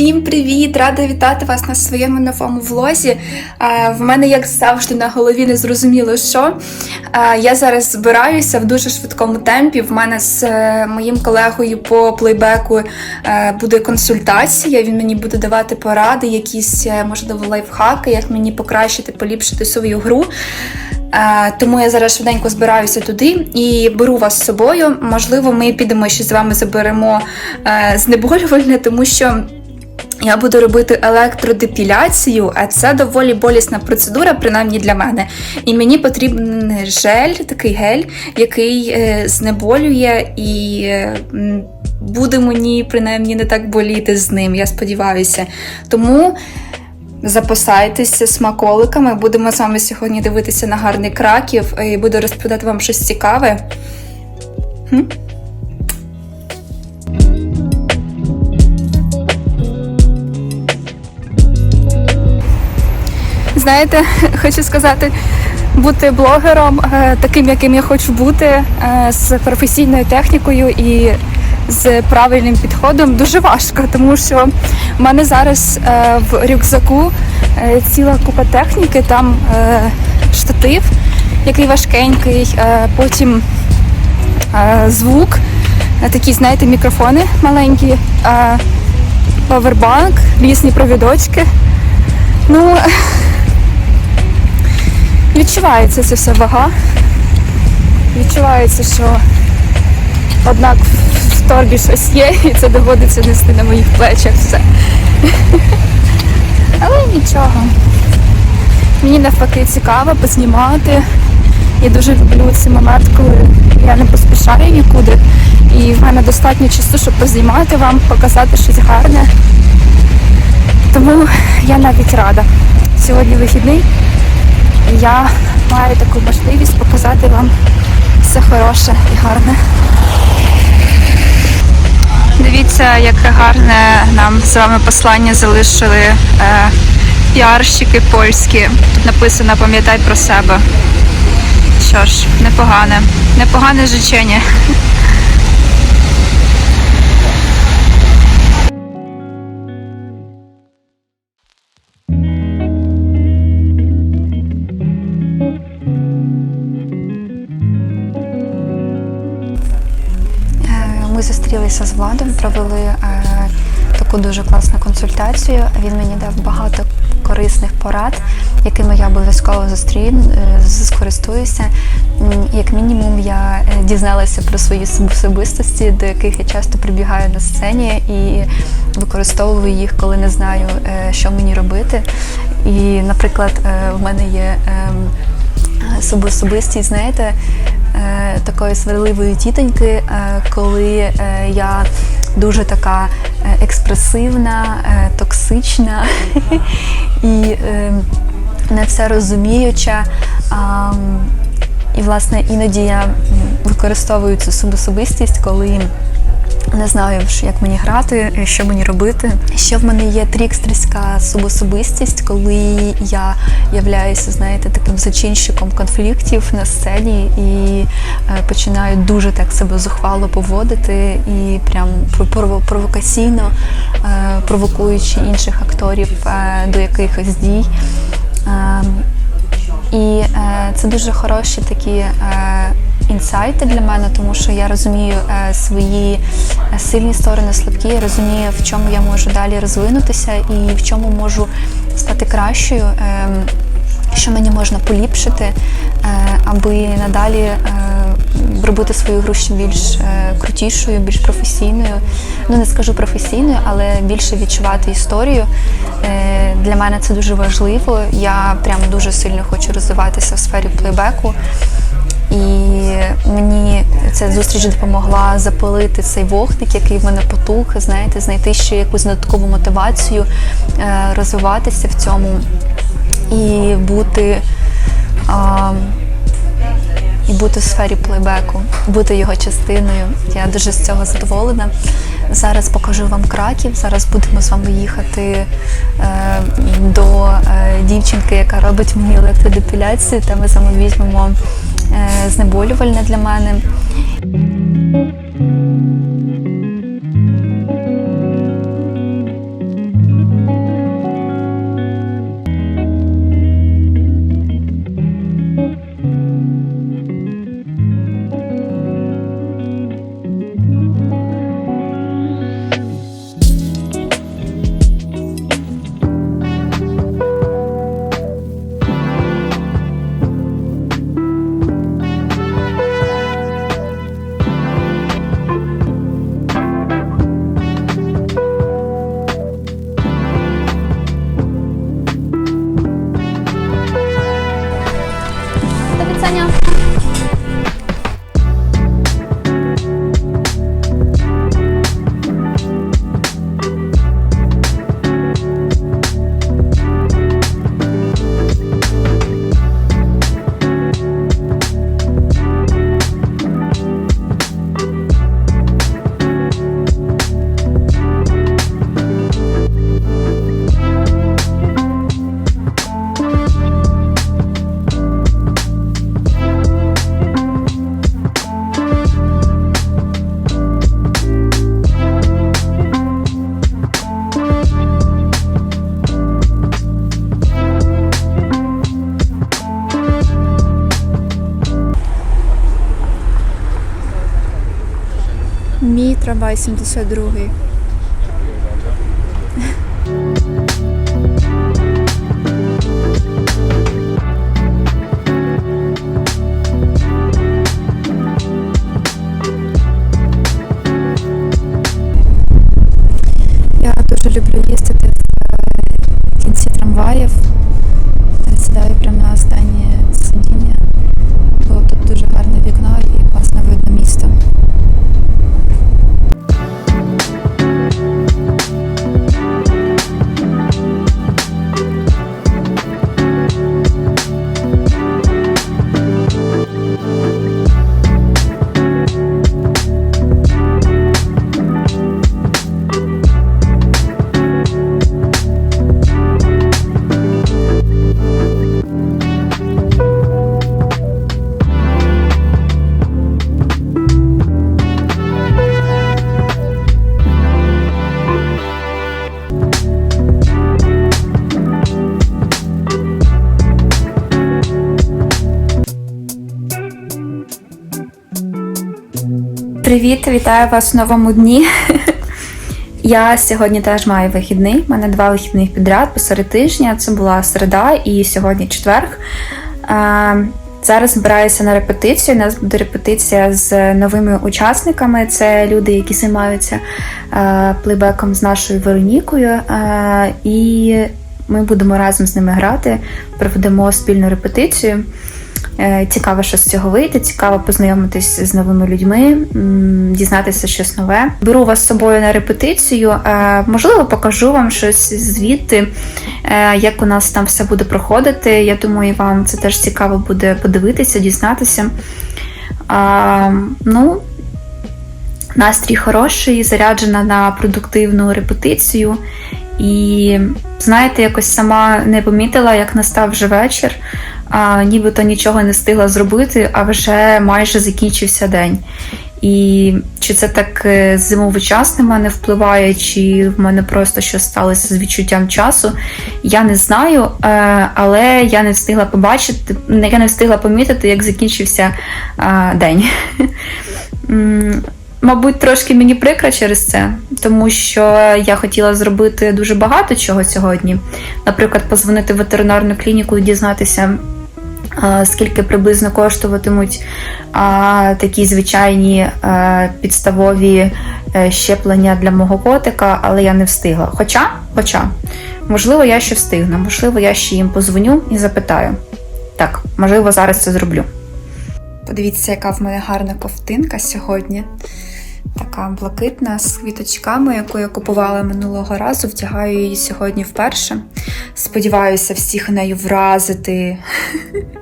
Всім привіт! Рада вітати вас на своєму новому влозі. Е, В мене, як завжди, на голові не зрозуміло що. Е, Я зараз збираюся в дуже швидкому темпі. В мене з е, моїм колегою по плейбеку буде консультація. Він мені буде давати поради, якісь можливо лайфхаки, як мені покращити, поліпшити свою гру. Тому я зараз швиденько збираюся туди і беру вас з собою. Можливо, ми підемо ще з вами заберемо знеболювальне, тому що. Я буду робити електродепіляцію, а це доволі болісна процедура, принаймні для мене. І мені потрібен жель, такий гель, який е, знеболює і е, буде мені принаймні не так боліти з ним, я сподіваюся. Тому запасайтеся смаколиками. Будемо з вами сьогодні дивитися на гарний краків і буду розповідати вам щось цікаве. Хм? Знаєте, хочу сказати, бути блогером, е, таким, яким я хочу бути, е, з професійною технікою і з правильним підходом дуже важко, тому що в мене зараз е, в рюкзаку ціла купа техніки, там штатив, який важкенький, потім звук, такі, знаєте, мікрофони маленькі, павербанк, різні провідочки. Ну, відчувається це все вага. Відчувається, що однак в торбі щось є, і це доводиться нести на моїх плечах все. Але нічого. Мені навпаки цікаво познімати. Я дуже люблю цей момент, коли я не поспішаю нікуди. І в мене достатньо часу, щоб познімати вам, показати щось гарне. Тому я навіть рада. Сьогодні вихідний. Я маю таку можливість показати вам все хороше і гарне. Дивіться, яке гарне нам з вами послання залишили е, піарщики польські. Тут написано Пам'ятай про себе. Що ж, непогане, непогане жичення. Ми зустрілися з Владом, провели е, таку дуже класну консультацію. Він мені дав багато корисних порад, якими я обов'язково зустріну, е, скористуюся. Як мінімум, я е, дізналася про свої особистості, до яких я часто прибігаю на сцені і використовую їх, коли не знаю, що мені робити. І, наприклад, в мене є. ем, особистість, знаєте, такої сварливої тітоньки, е, коли е, я дуже така е, експресивна, е, токсична і е, не все розуміюча. І, власне, іноді я використовую цю соб- особистість, коли не знаю, як мені грати, що мені робити. Ще в мене є трікстерська субособистість, коли я являюся, знаєте, таким зачинщиком конфліктів на сцені і е, починаю дуже так себе зухвало поводити і прям про- прово- провокаційно е, провокуючи інших акторів е, до якихось дій. Е, і е, це дуже хороші такі е, інсайти для мене, тому що я розумію е, свої е, сильні сторони, слабкі, я розумію, в чому я можу далі розвинутися і в чому можу стати кращою. Е, що мені можна поліпшити, е, аби надалі робити свою гру ще більш крутішою, більш професійною. Ну не скажу професійною, але більше відчувати історію. Для мене це дуже важливо. Я прям дуже сильно хочу розвиватися в сфері плейбеку. І мені ця зустріч допомогла запалити цей вогник, який в мене потух, знаєте, знайти ще якусь додаткову мотивацію, е, розвиватися в цьому і бути, і бути в сфері плейбеку, бути його частиною. Я дуже з цього задоволена. Зараз покажу вам краків. Зараз будемо з вами їхати е, до е, дівчинки, яка робить мені електродепіляцію. Та ми з вами візьмемо знеболювальне для мене. Мій трамвай 72-й. Привіт, вітаю вас в новому дні. Я сьогодні теж маю вихідний. У мене два вихідних підряд посеред тижня. Це була середа і сьогодні четверг. Е, Зараз збираюся на репетицію. У нас буде репетиція з новими учасниками. Це люди, які займаються е, плейбеком з нашою Веронікою. Е, І ми будемо разом з ними грати, проведемо спільну репетицію. Е, Цікаво, що з цього вийде, цікаво познайомитись з новими людьми, дізнатися щось нове. Беру вас з собою на репетицію. е, Можливо, покажу вам щось звідти, е, як у нас там все буде проходити. Я думаю, вам це теж цікаво буде подивитися, дізнатися. Ну, настрій хороший, заряджена на продуктивну репетицію. І знаєте, якось сама не помітила, як настав вже вечір, а, нібито нічого не встигла зробити, а вже майже закінчився день. І чи це так е, зимовий час на мене впливає, чи в мене просто щось сталося з відчуттям часу, я не знаю, е, але я не встигла побачити, я не встигла помітити, як закінчився е, день. Мабуть, трошки мені прикро через це, тому що я хотіла зробити дуже багато чого сьогодні. Наприклад, позвонити в ветеринарну клініку і дізнатися, скільки приблизно коштуватимуть такі звичайні підставові е, щеплення для мого котика, але я не встигла. Хоча, хоча, можливо, я ще встигну, можливо, я ще їм позвоню і запитаю. Так, можливо, зараз це зроблю. Подивіться, яка в мене гарна ковтинка сьогодні. Така блакитна з квіточками, яку я купувала минулого разу. Вдягаю її сьогодні вперше. Сподіваюся, всіх нею вразити.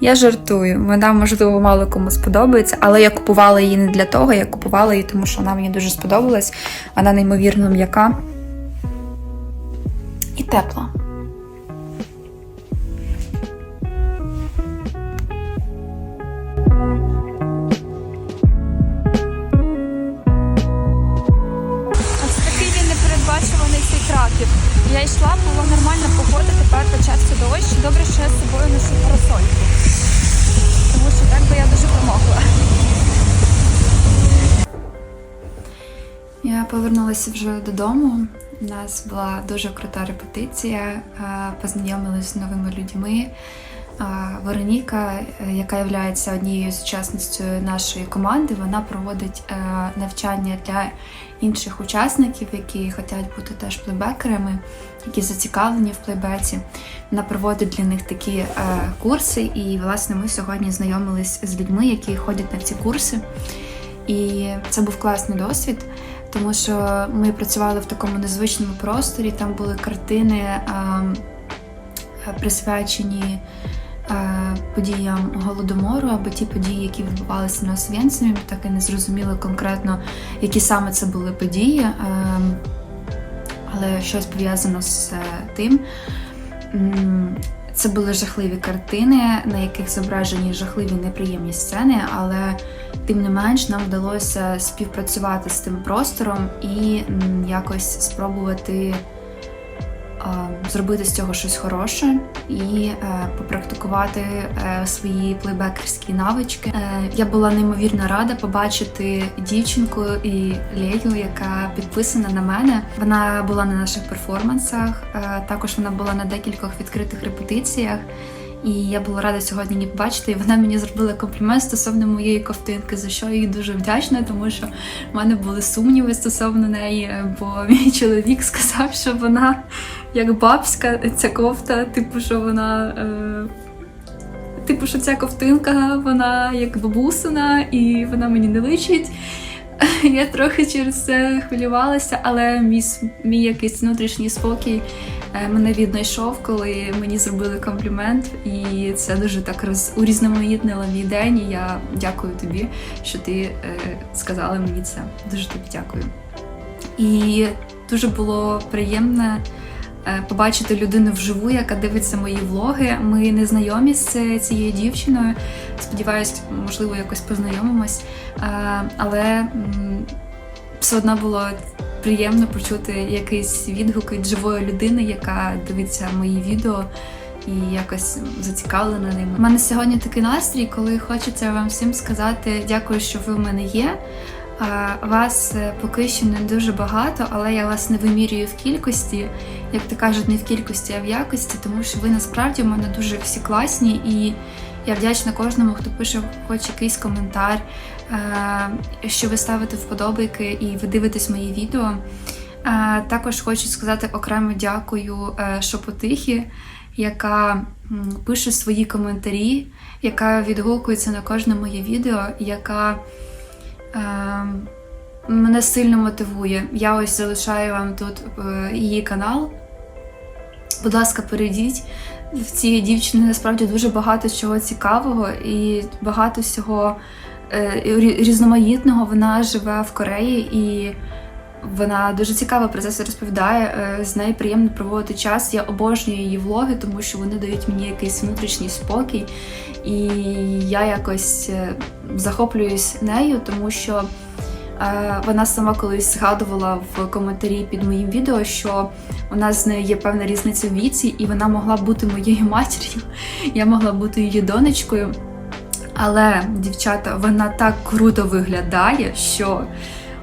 Я жартую, вона, можливо, мало кому сподобається, але я купувала її не для того, я купувала її, тому що вона мені дуже сподобалась. Вона неймовірно м'яка і тепла. Я йшла, була нормальна погода, тепер почався дощ. Добре, що я з собою ношу парасольку. Тому що так би я дуже промокла. Я повернулася вже додому. У нас була дуже крута репетиція. Познайомилася з новими людьми. Вероніка, е, яка є однією з учасницею нашої команди, вона проводить е, навчання для інших учасників, які хочуть бути теж плейбекерами, які зацікавлені в плейбеці. Вона проводить для них такі е, курси, і власне ми сьогодні знайомились з людьми, які ходять на ці курси. І це був класний досвід, тому що ми працювали в такому незвичному просторі. Там були картини, ем, присвячені подіям голодомору або ті події, які відбувалися на Освєнцимі. Так і не зрозуміло конкретно, які саме це були події, ем, але щось пов'язано з е, тим. Це були жахливі картини, на яких зображені жахливі неприємні сцени, але тим не менш нам вдалося співпрацювати з тим простором і якось спробувати зробити з цього щось хороше і е, попрактикувати е, свої плейбекерські навички. Е, Я була неймовірно рада побачити дівчинку і Лею, яка підписана на мене. Вона була на наших перформансах. е, Також вона була на декількох відкритих репетиціях. І я була рада сьогодні її побачити. І вона мені зробила комплімент стосовно моєї ковтинки, за що я їй дуже вдячна, тому що в мене були сумніви стосовно неї, бо мій чоловік сказав, що вона як бабська ця кофта, типу, що вона. Е... Типу, що ця ковтинка, вона як бабусина, і вона мені не личить. Я трохи через це хвилювалася, але мій, мій якийсь внутрішній спокій мене віднайшов, коли мені зробили комплімент, і це дуже так роз урізноманітнило мій день. І я дякую тобі, що ти е, сказала мені це. Дуже тобі дякую. І дуже було приємно е, побачити людину вживу, яка дивиться мої влоги. Ми не знайомі з цією дівчиною. Сподіваюсь, можливо, якось познайомимось. Е, Але все одно було приємно почути якийсь відгук від живої людини, яка дивиться мої відео. І якось зацікавлена ними. У мене сьогодні такий настрій, коли хочеться вам всім сказати дякую, що ви в мене є. Вас е, поки що не дуже багато, але я вас не вимірюю в кількості, як то кажуть, не в кількості, а в якості, тому що ви насправді в мене дуже всі класні, і я вдячна кожному, хто пише хоч якийсь коментар, що ви ставите вподобайки і ви дивитесь мої відео. Е, Також хочу сказати окремо дякую е, Шопотихі, яка пише свої коментарі, яка відгукується на кожне моє відео, яка е, мене сильно мотивує. Я ось залишаю вам тут е, її канал. Будь ласка, перейдіть. В цієї дівчини насправді дуже багато чого цікавого і багато всього е, різноманітного. Вона живе в Кореї і вона дуже цікаво про це все розповідає. Е, З нею приємно проводити час. Я обожнюю її влоги, тому що вони дають мені якийсь внутрішній спокій. І я якось е, захоплююсь нею, тому що е, вона сама колись згадувала в коментарі під моїм відео, що у нас з нею є певна різниця в віці, і вона могла бути моєю матір'ю, я могла бути її донечкою. Але, дівчата, вона так круто виглядає, що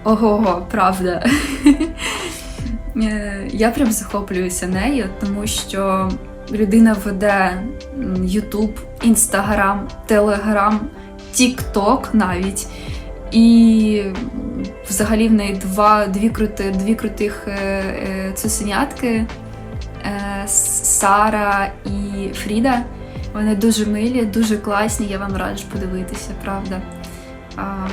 ого, правда. Е, Я прям захоплююся нею, тому що людина веде YouTube, Instagram, Telegram, TikTok навіть. І взагалі в неї два, дві, крути, дві крутих е, е, цуценятки е, Сара і Фріда. Вони дуже милі, дуже класні, я вам раджу подивитися, правда. А,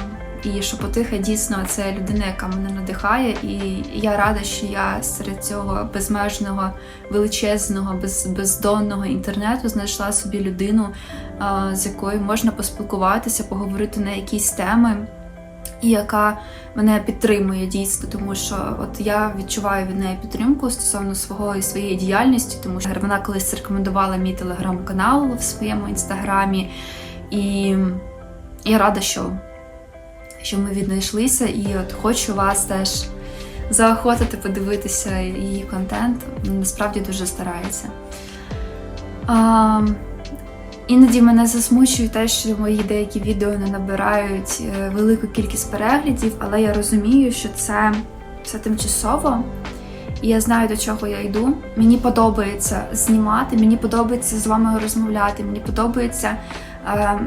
і Шепотиха дійсно це людина, яка мене надихає, і я рада, що я серед цього безмежного, величезного, без, бездонного інтернету знайшла собі людину, з якою можна поспілкуватися, поговорити на якісь теми, і яка мене підтримує дійсно, тому що от я відчуваю від неї підтримку стосовно свого і своєї діяльності, тому що вона колись рекомендувала мій телеграм-канал в своєму інстаграмі, і я рада, що що ми віднайшлися, і от хочу вас теж заохотити подивитися її контент. Насправді дуже старається. А, іноді мене засмучує те, що мої деякі відео не набирають е, велику кількість переглядів, але я розумію, що це, це тимчасово. І я знаю, до чого я йду. Мені подобається знімати, мені подобається з вами розмовляти, мені подобається е,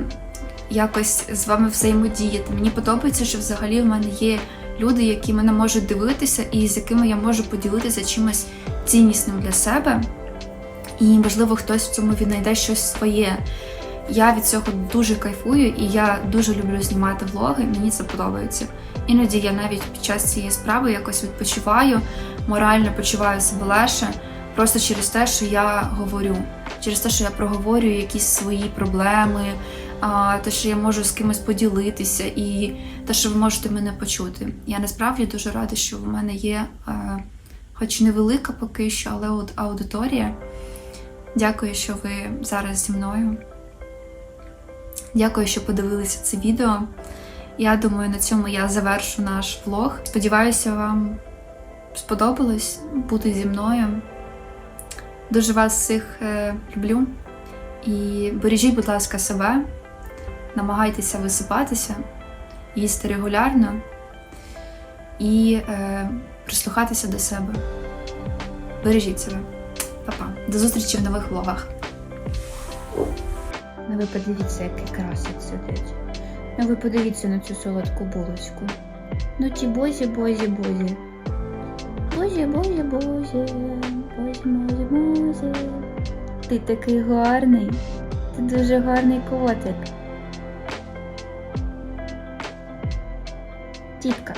якось з вами взаємодіяти. Мені подобається, що взагалі в мене є люди, які мене можуть дивитися, і з якими я можу поділитися чимось ціннісним для себе. І, можливо, хтось в цьому віднайде щось своє. Я від цього дуже кайфую, і я дуже люблю знімати влоги. Мені це подобається. Іноді я навіть під час цієї справи якось відпочиваю, морально почуваю себе легше, просто через те, що я говорю, через те, що я проговорюю якісь свої проблеми, те, що я можу з кимось поділитися, і те, що ви можете мене почути. Я насправді дуже рада, що в мене є, е, хоч невелика поки що, але от аудиторія. Дякую, що ви зараз зі мною. Дякую, що подивилися це відео. Я думаю, на цьому я завершу наш влог. Сподіваюся, вам сподобалось бути зі мною. Дуже вас всіх е, люблю. І бережіть, будь ласка, себе, намагайтеся висипатися, їсти регулярно і е, прислухатися до себе. Бережіть себе. Па-па. До зустрічі в нових влогах. Ну ви подивіться, який красить сидить. Ну ви подивіться на цю солодку булочку. Ну ті бозі, бозі, бозі. Бозі, бозі, бозі. Бозі, бозі, бозі. Ти такий гарний. Ти дуже гарний котик. Тітка,